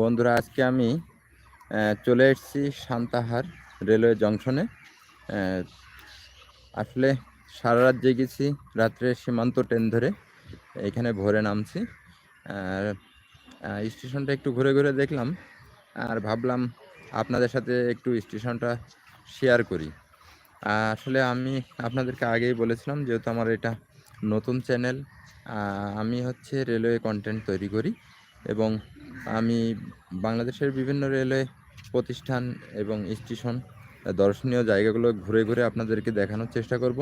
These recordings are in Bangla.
বন্ধুরা, আজকে আমি চলে এসেছি সান্তাহার রেলওয়ে জংশনে। আসলে সারা রাত জেগেছি রাত্রে সীমান্ত ট্রেন ধরে, এখানে ভোরে নামছি। আর স্টেশনটা একটু ঘুরে ঘুরে দেখলাম, আর ভাবলাম আপনাদের সাথে একটু স্টেশনটা শেয়ার করি। আসলে আমি আপনাদেরকে আগেই বলেছিলাম, যেহেতু আমার এটা নতুন চ্যানেল আমি হচ্ছে রেলওয়ে কন্টেন্ট তৈরি করি এবং আমি বাংলাদেশের বিভিন্ন রেলওয়ে প্রতিষ্ঠান এবং স্টেশন, দর্শনীয় জায়গাগুলো ঘুরে ঘুরে আপনাদেরকে দেখানোর চেষ্টা করব।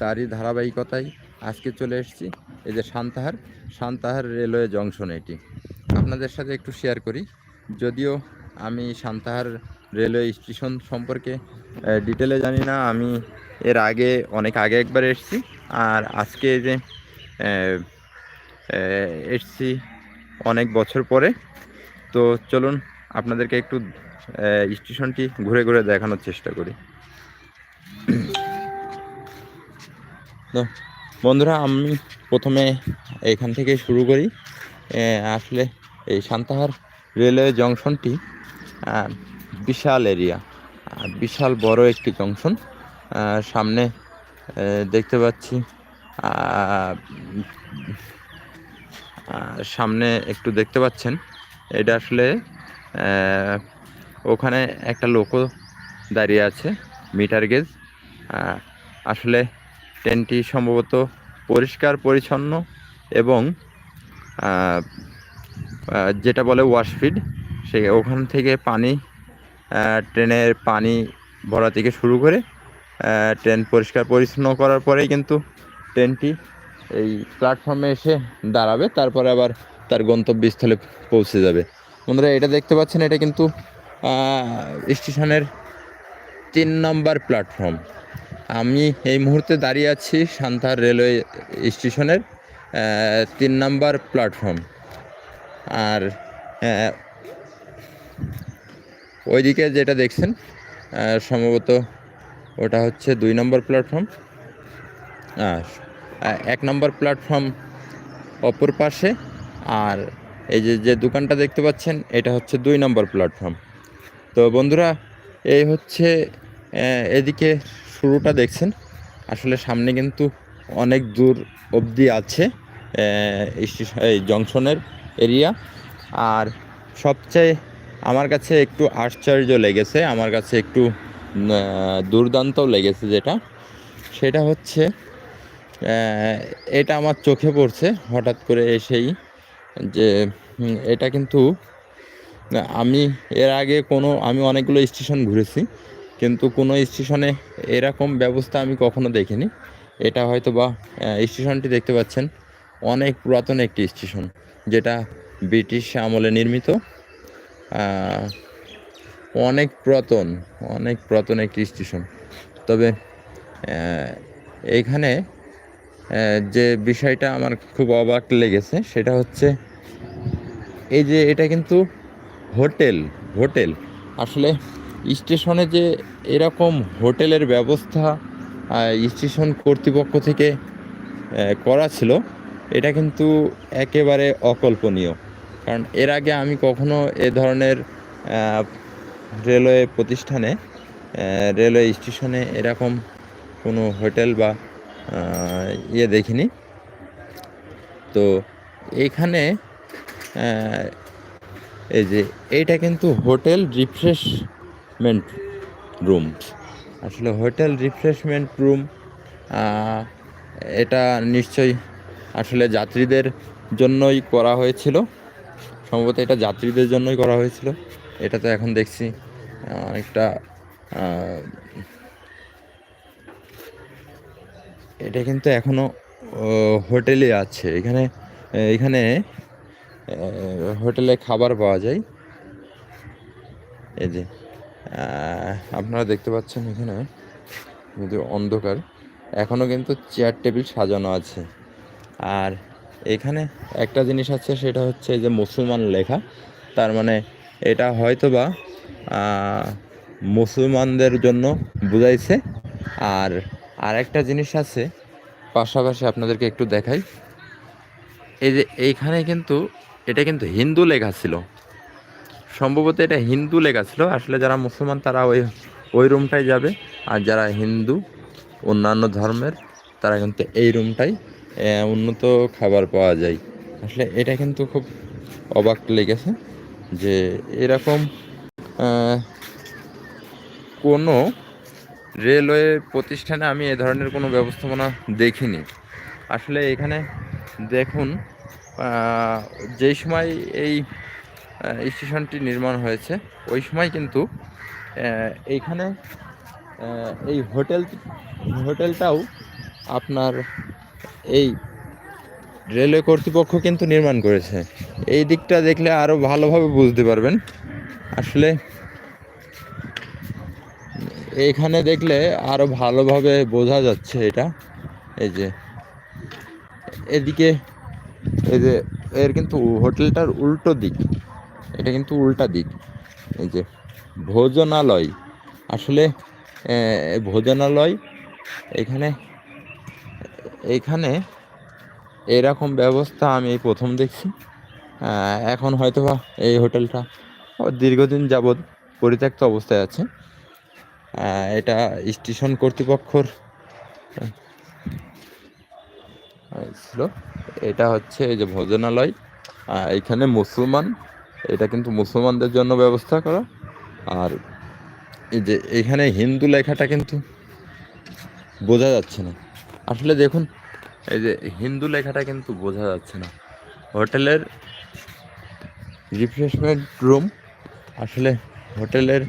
তারই ধারাবাহিকতায় আজকে চলে এসেছি, এই যে সান্তাহার সান্তাহার রেলওয়ে জংশন এটি। আপনাদের সাথে একটু শেয়ার করি, যদিও আমি সান্তাহার রেলওয়ে স্টেশন সম্পর্কে ডিটেলে জানি না, আমি এর আগে, অনেক আগে একবার এসেছি, আর আজকে যে এসেছি অনেক বছর পরে। তো চলুন আপনাদেরকে একটু স্টেশনটি ঘুরে ঘুরে দেখানোর চেষ্টা করি। তো বন্ধুরা, আমি প্রথমে এখান থেকে শুরু করি। আসলে এই সান্তাহার রেলওয়ে জংশনটি বিশাল এরিয়া বিশাল বড় একটি জংশন। সামনে দেখতে পাচ্ছি সামনে একটু দেখতে পাচ্ছেন। এটা আসলে ওখানে একটা লোকও দাঁড়িয়ে আছে, মিটার গেজ। আসলে ট্রেনটি সম্ভবত পরিষ্কার, পরিচ্ছন্ন এবং যেটা বলে ওয়াশফিড সে ওখান থেকে পানি ট্রেনের পানি ভরা থেকে শুরু করে ট্রেন পরিষ্কার, পরিচ্ছন্ন করার পরেই কিন্তু ট্রেনটি এই প্ল্যাটফর্মে এসে দাঁড়াবে, তারপরে আবার তার গন্তব্যস্থলে পৌঁছে যাবে। বন্ধুরা, এটা দেখতে পাচ্ছেন, এটা কিন্তু স্টেশনের তিন নম্বর প্ল্যাটফর্ম আমি এই মুহূর্তে দাঁড়িয়ে আছি সান্তাহার রেলওয়ে স্টেশনের তিন নম্বর প্ল্যাটফর্ম আর ওইদিকে যেটা দেখছেন সম্ভবত ওটা হচ্ছে দুই নম্বর প্ল্যাটফর্ম আর এক নম্বর প্ল্যাটফর্ম অপর পাশে। আর এই যে যে দোকানটা দেখতে পাচ্ছেন, এটা হচ্ছে দুই নম্বর প্ল্যাটফর্ম তো বন্ধুরা, এই হচ্ছে এদিকে শুরুটা দেখছেন। আসলে সামনে কিন্তু অনেক দূর অবধি আছে এই জংশনের এরিয়া। আর সবচেয়ে আমার কাছে একটু আশ্চর্য লেগেছে, আমার কাছে একটু দুর্দান্তও লেগেছে যেটা, সেটা হচ্ছে এটা আমার চোখে পড়ছে হঠাৎ করে এসেই যে এটা কিন্তু আমি এর আগে কোনো আমি অনেকগুলো স্টেশন ঘুরেছি কিন্তু কোনো স্টেশনে এরকম ব্যবস্থা আমি কখনো দেখিনি। এটা হয়তো বা স্টেশনটি দেখতে পাচ্ছেন অনেক পুরাতন একটি স্টেশন যেটা ব্রিটিশ আমলে নির্মিত। অনেক পুরাতন অনেক পুরাতন একটি স্টেশন। তবে আহ, যে বিষয়টা আমার খুব অবাক লেগেছে, সেটা হচ্ছে এই যে এটা কিন্তু হোটেল হোটেল। আসলে স্টেশনে যে এরকম হোটেলের ব্যবস্থা স্টেশন কর্তৃপক্ষ থেকে করা ছিল, এটা কিন্তু একেবারে অকল্পনীয়। কারণ এর আগে আমি কখনো এ ধরনের রেলওয়ে প্রতিষ্ঠানে রেলওয়ে স্টেশনে এরকম কোনো হোটেল বা ইয়ে দেখিনি। তো এইখানে আহ, এই যে এইটা কিন্তু হোটেল রিফ্রেশমেন্ট রুম। আসলে হোটেল রিফ্রেশমেন্ট রুম এটা নিশ্চয়ই আসলে যাত্রীদের জন্যই করা হয়েছিল। সম্ভবত এটা যাত্রীদের জন্যই করা হয়েছিল। এটা তো এখন দেখছি অনেকটা এটা কিন্তু এখনও হোটেলে আছে। এখানে এখানে হোটেলে খাবার পাওয়া যায়। এই যে আপনারা দেখতে পাচ্ছেন এখানে, কিন্তু অন্ধকার। এখনও কিন্তু চেয়ার টেবিল সাজানো আছে। আর এখানে একটা জিনিস আছে, সেটা হচ্ছে যে মুসলমান লেখা। তার মানে এটা হয়তো বা মুসলমানদের জন্য বুঝাইছে। আর আরেকটা জিনিস আছে, পাশাপাশি আপনাদেরকে একটু দেখাই। এই যে এইখানে কিন্তু, এটা কিন্তু হিন্দু লেখা ছিল। সম্ভবত এটা হিন্দু লেখা ছিল। আসলে যারা মুসলমান, তারা ওই ওই রুমটাই যাবে। আর যারা হিন্দু, অন্যান্য ধর্মের, তারা কিন্তু এই রুমটাই উন্নত খাবার পাওয়া যায়। আসলে এটা কিন্তু খুব অবাক লেগেছে যে এরকম কোনো রেলওয়ে প্রতিষ্ঠানে আমি এ ধরনের কোনো ব্যবস্থাপনা দেখিনি। আসলে এখানে দেখুন যেই সময় এই স্টেশনটি নির্মাণ হয়েছে, ওই সময় কিন্তু এইখানে এই হোটেল, হোটেলটাও আপনার এই রেলওয়ে কর্তৃপক্ষ কিন্তু নির্মাণ করেছে। এই দিকটা দেখলে আরও ভালোভাবে বুঝতে পারবেন। আসলে এইখানে দেখলে আরও ভালোভাবে বোঝা যাচ্ছে এটা। এই যে, এদিকে, এই যে, এর কিন্তু হোটেলটার উল্টো দিক। এটা কিন্তু উল্টা দিক। এই যে, ভোজনালয়। আসলে ভোজনালয় এখানে এখানে এরকম ব্যবস্থা আমি প্রথম দেখছি। এখন হয়তো বা এই হোটেলটা দীর্ঘদিন যাবৎ পরিত্যক্ত অবস্থায় আছে। এটা স্টেশন কর্তৃপক্ষর ছিল। এটা হচ্ছে এই যে ভোজনালয়। এখানে মুসলমান, এটা কিন্তু মুসলমানদের জন্য ব্যবস্থা করা। আর এই যে এখানে হিন্দু লেখাটা কিন্তু বোঝা যাচ্ছে না। আসলে দেখুন, এই যে হিন্দু লেখাটা কিন্তু বোঝা যাচ্ছে না। হোটেলের রিফ্রেশমেন্ট রুম, আসলে হোটেলের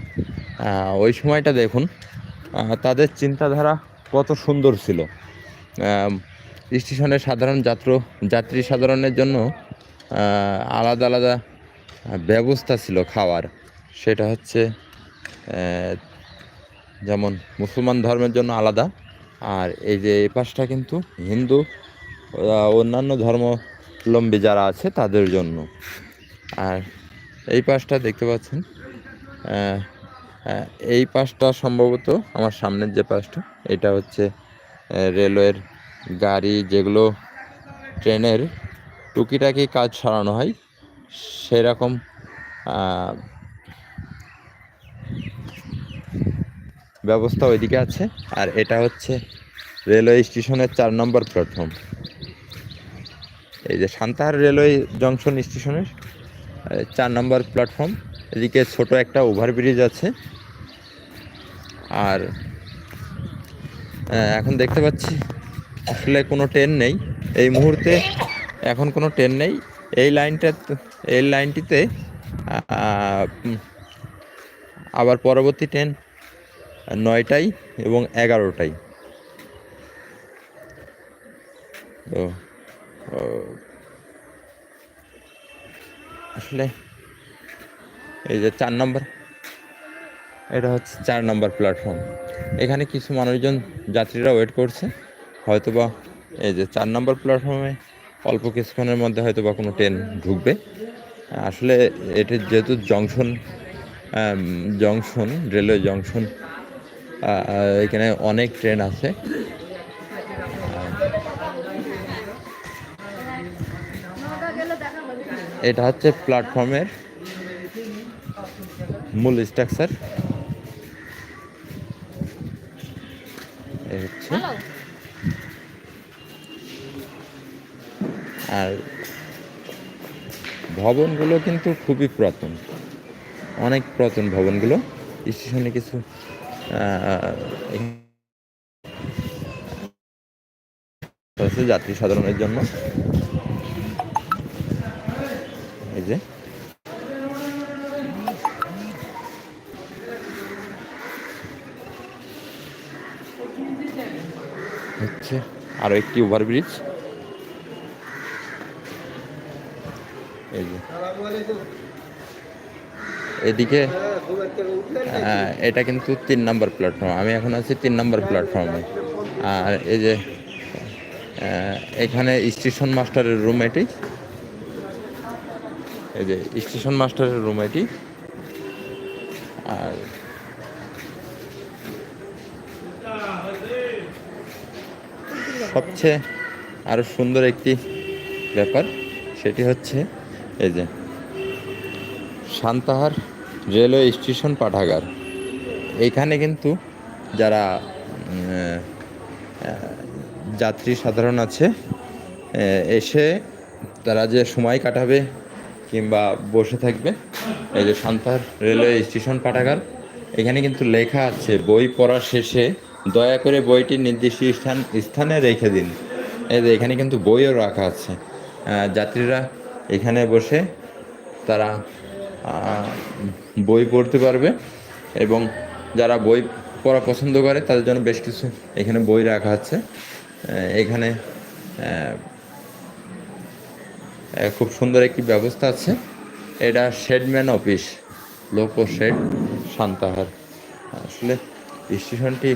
ওই সময়টা দেখুন তাদের চিন্তাধারা কত সুন্দর ছিল। স্টেশনের সাধারণ যাত্র, যাত্রী সাধারণের জন্য আলাদা আলাদা ব্যবস্থা ছিল খাওয়ার। সেটা হচ্ছে যেমন মুসলমান ধর্মের জন্য আলাদা, আর এই যে এই পাশটা কিন্তু হিন্দু অন্যান্য ধর্মাবলম্বী যারা আছে তাদের জন্য। আর এই পাশটা দেখতে পাচ্ছেন এই পাশটা সম্ভবত আমার সামনের যে পাশটা, এটা হচ্ছে রেলওয়ের গাড়ি যেগুলো ট্রেনের টুকিটাকি কাজ সারানো হয়, সেরকম ব্যবস্থা ওইদিকে আছে। আর এটা হচ্ছে রেলওয়ে স্টেশনের চার নম্বর প্ল্যাটফর্ম এই যে সান্তাহার রেলওয়ে জংশন স্টেশনের চার নম্বর প্ল্যাটফর্ম এদিকে ছোট একটা ওভারব্রিজ আছে। আর এখন দেখতে পাচ্ছি আসলে কোনো ট্রেন নেই। এই মুহূর্তে এখন কোনো ট্রেন নেই। এই লাইনটা, এই লাইনটিতে আবার পরবর্তী ট্রেন নয়টায় এবং এগারোটায়। তো আসলে এই যে চার নম্বর। এটা হচ্ছে চার নম্বর প্ল্যাটফর্ম এখানে কিছু মানুষজন যাত্রীরা ওয়েট করছে। হয়তোবা এই যে চার নম্বর প্ল্যাটফর্মে অল্প কিছুক্ষণের মধ্যে হয়তো বা কোনো ট্রেন ঢুকবে। আসলে এটি যেহেতু জংশন জংশন রেলওয়ে জংশন এখানে অনেক ট্রেন আছে। এটা হচ্ছে প্ল্যাটফর্মের মূল স্ট্রাকচার হচ্ছে। আর ভবনগুলো কিন্তু খুবই পুরাতন। অনেক পুরাতন ভবনগুলো। স্টেশনে কিছু যাত্রী সাধারণের জন্য। হচ্ছে আরও একটি ওভারব্রিজ এই যে। এদিকে? এটা কিন্তু তিন নম্বর প্ল্যাটফর্ম আমি এখন আছি তিন নম্বর প্ল্যাটফর্মে আর এই যে এখানে স্টেশন মাস্টারের রুম এটি। এই যে স্টেশন মাস্টারের রুম এটি। সবচেয়ে আরও সুন্দর একটি ব্যাপার, সেটি হচ্ছে এই যে সান্তাহার রেলওয়ে স্টেশন পাঠাগার। এইখানে কিন্তু যারা যাত্রী সাধারণ আছে এসে তারা যে সময় কাটাবে কিংবা বসে থাকবে, এই যে সান্তাহার রেলওয়ে স্টেশন পাঠাগার, এখানে কিন্তু লেখা আছে, বই পড়া শেষে দয়া করে বইটি নির্দিষ্ট স্থান, স্থানে রেখে দিন। এই যে এখানে কিন্তু বইও রাখা আছে। যাত্রীরা এখানে বসে তারা বই পড়তে পারবে এবং যারা বই পড়া পছন্দ করে তাদের জন্য বেশ কিছু এখানে বই রাখা আছে। এখানে খুব সুন্দর একটি ব্যবস্থা আছে। এটা shedman office loco shed Santahar আসলে স্টেশনটি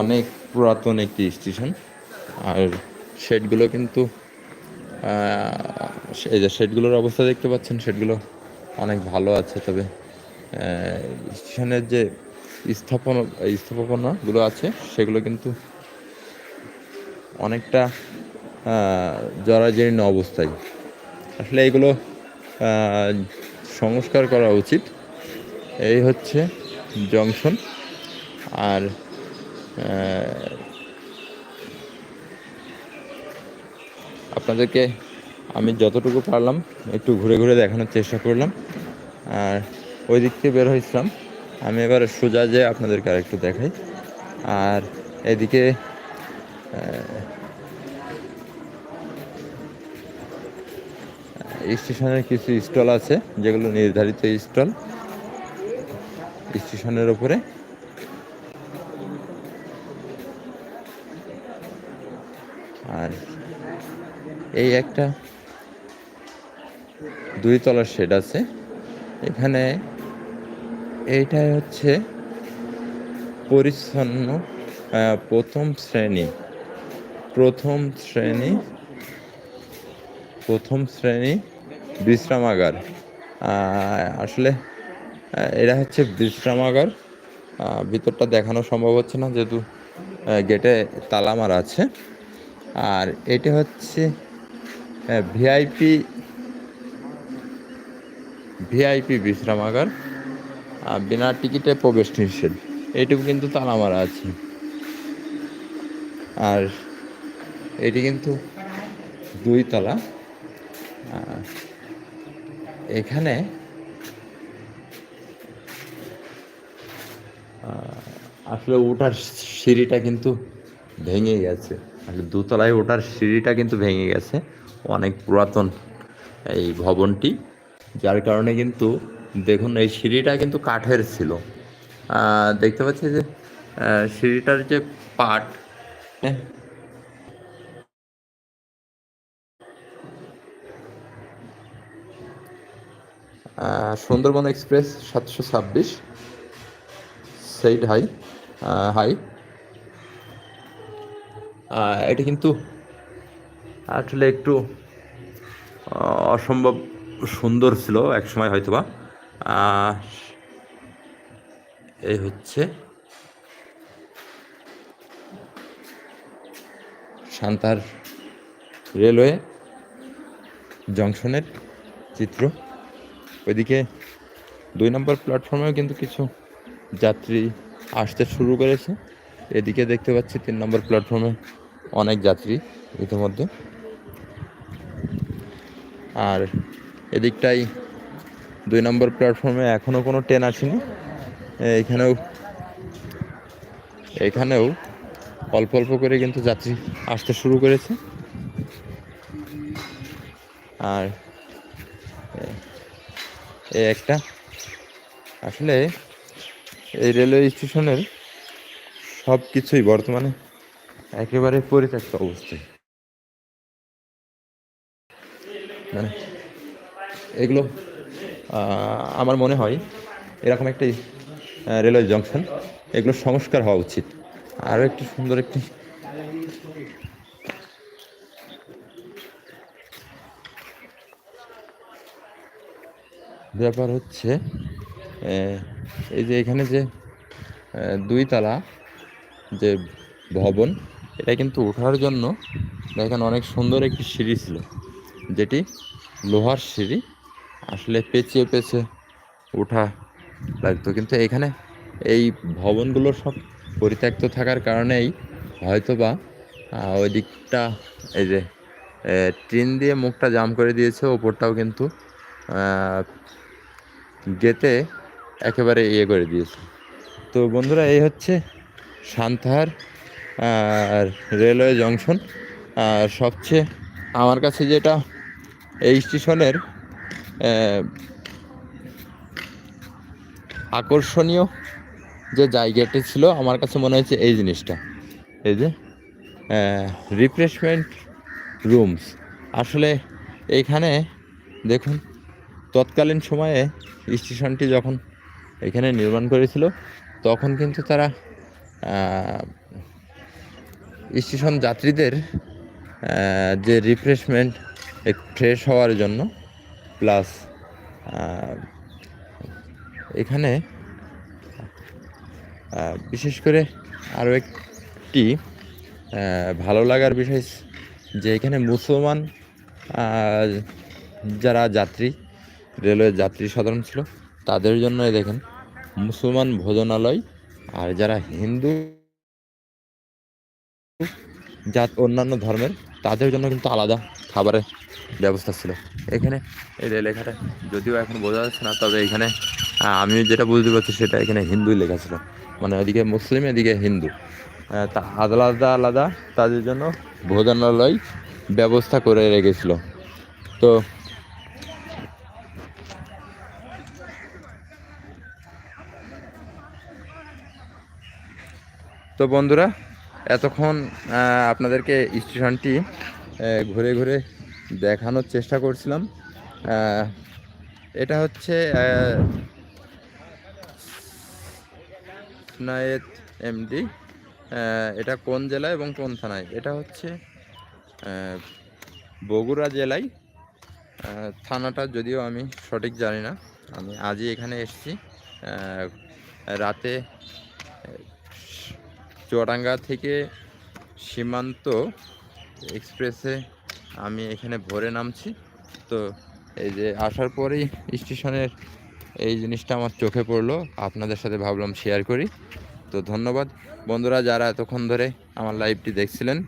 অনেক পুরাতন একটি স্টেশন। আর শেডগুলো কিন্তু এই যে শেডগুলোর অবস্থা দেখতে পাচ্ছেন, শেডগুলো অনেক ভালো আছে। তবে স্টেশনের যে স্থাপন, স্থাপনাগুলো আছে, সেগুলো কিন্তু অনেকটা জরাজীর্ণ অবস্থায়। আসলে এগুলো সংস্কার করা উচিত। এই হচ্ছে জংশন। আর আপনাদেরকে আমি যতটুকু পারলাম একটু ঘুরে ঘুরে দেখানোর চেষ্টা করলাম। আর ওই দিক থেকে বের হয়েছিলাম। আমি এবার সোজা যে আপনাদেরকে আর একটু দেখাই। আর এদিকে স্টেশনের কিছু স্টল আছে, যেগুলো নির্ধারিত স্টল। স্টেশনের ওপরে এই একটা দুই তলার শেড আছে। এখানে এইটাই হচ্ছে পরিচ্ছন্ন প্রথম শ্রেণি। প্রথম শ্রেণি প্রথম শ্রেণি বিশ্রামাগার। আসলে এটা হচ্ছে বিশ্রামাগার। ভিতরটা দেখানো সম্ভব হচ্ছে না, যেহেতু গেটে তালা মারা আছে। আর এটা হচ্ছে ভিআইপি ভিআইপি বিশ্রামাগার। বিনা টিকিটে প্রবেশ নিষেধ। এইটুকু কিন্তু তালা মারা আছে। আর এটি কিন্তু দুই তলা। এখানে আসলে ওঠার সিঁড়িটা কিন্তু ভেঙে গেছে। দোতলায় ওঠার সিঁড়িটা কিন্তু ভেঙে গেছে। অনেক পুরাতন এই ভবনটি, যার কারণে কিন্তু দেখুন এই সিঁড়িটা কিন্তু কাঠের ছিল। দেখতে পাচ্ছি যে সিঁড়িটার যে পাট হ্যাঁ। সুন্দরবন এক্সপ্রেস সাতশো ছাব্বিশ, সেইট হাই হাই। এটি কিন্তু আসলে একটু অসম্ভব সুন্দর ছিল এক সময় হয়তোবা। আহ, এই হচ্ছে সান্তার রেলওয়ে জংশনের চিত্র। ওইদিকে দুই নম্বর প্ল্যাটফর্মেও কিন্তু কিছু যাত্রী আসতে শুরু করেছে। এদিকে দেখতে পাচ্ছি তিন নম্বর প্ল্যাটফর্মে অনেক যাত্রী ইতিমধ্যে। আর এদিকটাই দুই নম্বর প্ল্যাটফর্মে এখনও কোনো ট্রেন আসেনি। এখানেও এখানেও অল্প অল্প করে কিন্তু যাত্রী আসতে শুরু করেছে। আর এ- একটা, আসলে এই রেলওয়ে স্টেশনের সব কিছুই বর্তমানে একেবারে পরিত্যক্ত অবস্থায়। মানে এগুলো আমার মনে হয় এরকম একটি রেলওয়ে জংশন এগুলো সংস্কার হওয়া উচিত। আরও একটি সুন্দর একটি ব্যাপার হচ্ছে এই যে এখানে যে দুই তালা যে ভবন, এটা কিন্তু ওঠার জন্য এখানে অনেক সুন্দর একটি সিঁড়ি ছিল। যেটি লোহার সিঁড়ি। আসলে পেঁচিয়ে পেঁচে ওঠা লাগতো কিন্তু এখানে এই ভবনগুলো সব পরিত্যক্ত থাকার কারণেই হয়তোবা ওই দিকটা এই যে ট্রেন দিয়ে মুখটা জাম করে দিয়েছে। ওপরটাও কিন্তু গেতে একেবারে ইয়ে করে দিয়েছে। তো বন্ধুরা, এই হচ্ছে সান্তাহার রেলওয়ে জংশন। আর সবচেয়ে আমার কাছে যেটা এই স্টেশনের আকর্ষণীয় যে জায়গাটি ছিল, আমার কাছে মনে হয়েছে এই জিনিসটা। এই যে রিফ্রেশমেন্ট রুমস আসলে এইখানে দেখুন, তৎকালীন সময়ে স্টেশনটি যখন এখানে নির্মাণ করেছিল, তখন কিন্তু তারা স্টেশন যাত্রীদের যে রিফ্রেশমেন্ট ফ্রেশ হওয়ার জন্য প্লাস এখানে বিশেষ করে আরও একটি ভালো লাগার বিষয় যে এখানে মুসলমান যারা যাত্রী রেলওয়ে যাত্রী সাধারণ ছিল, তাদের জন্য দেখেন, মুসলমান ভোজনালয়, আর যারা হিন্দু জাত অন্যান্য ধর্মের, তাদের জন্য কিন্তু আলাদা খাবারের ব্যবস্থা ছিল। এখানে এই লেখাটা, যদিও এখন বোঝা যাচ্ছে না, তবে এখানে আমি যেটা বুঝতে পারছি সেটা এখানে হিন্দুই লেখা ছিল। মানে ওদিকে মুসলিম, এদিকে হিন্দু। তা আলাদা আলাদা তাদের জন্য ভোজনালয় ব্যবস্থা করে রেখেছিল। তো তো বন্ধুরা, এতক্ষণ আপনাদেরকে স্টেশনটি ঘুরে ঘুরে দেখানোর চেষ্টা করছিলাম। এটা হচ্ছে আহ, স্নায়েত এমডি। এটা কোন জেলায় এবং কোন থানায়? এটা হচ্ছে বগুড়া জেলায়। থানাটা যদিও আমি সঠিক জানি না আমি আজই এখানে এসেছি। রাতে চুয়াডাঙ্গা থেকে সীমান্ত এক্সপ্রেসে আমি এখানে ভোরে নামছি। তো এই যে আসার পরেই স্টেশনের এই জিনিসটা আমার চোখে পড়ল। আপনাদের সাথে ভাবলাম শেয়ার করি। তো ধন্যবাদ। বন্ধুরা, যারা এতক্ষণ ধরে আমার লাইভটি দেখছিলেন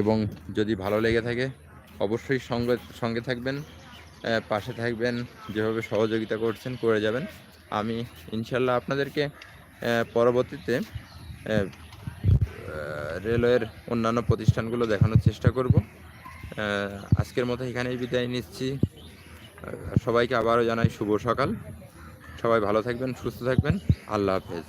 এবং যদি ভালো লেগে থাকে, অবশ্যই সঙ্গে সঙ্গে থাকবেন পাশে থাকবেন, যেভাবে সহযোগিতা করছেন, করে যাবেন। আমি ইনশাল্লাহ আপনাদেরকে পরবর্তীতে রেলওয়ের অন্যান্য প্রতিষ্ঠানগুলো দেখানোর চেষ্টা করব। আজকের মতো এখানেই বিদায় নিচ্ছি। সবাইকে আবারও জানাই শুভ সকাল। সবাই ভালো থাকবেন, সুস্থ থাকবেন। আল্লাহ হাফেজ।